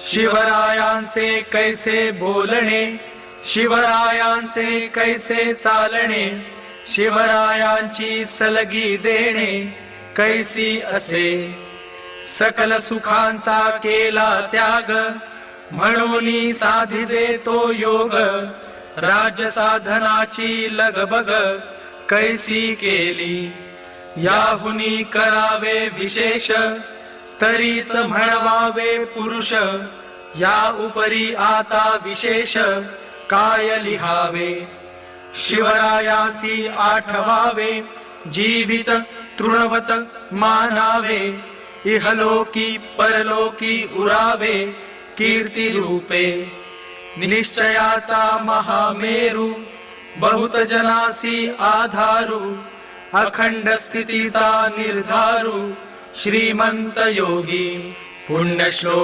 शिवरायांचे कैसे बोलणे शिवरायांचे कैसे चालणे शिवरायांची सलगी देणे कैसी असे? सकल सुखांचा केला त्याग म्हणून साधिजे तो योग राज्य साधनाची लगबग कैसी केली? याहुनी करावे विशेष तरीच म्हणवावे पुरुष या उपरी आता विशेष काय लिहावे? शिवरायासी आठवावे जीवित तृणवत मानावे इहलोकी परलोकी उरावे कीर्ती रूपे। निश्चयाचा महामेरू बहुत जनासी आधारू अखंड स्थितीचा निर्धारू श्रीमन्तयोगी पुण्यश्लोक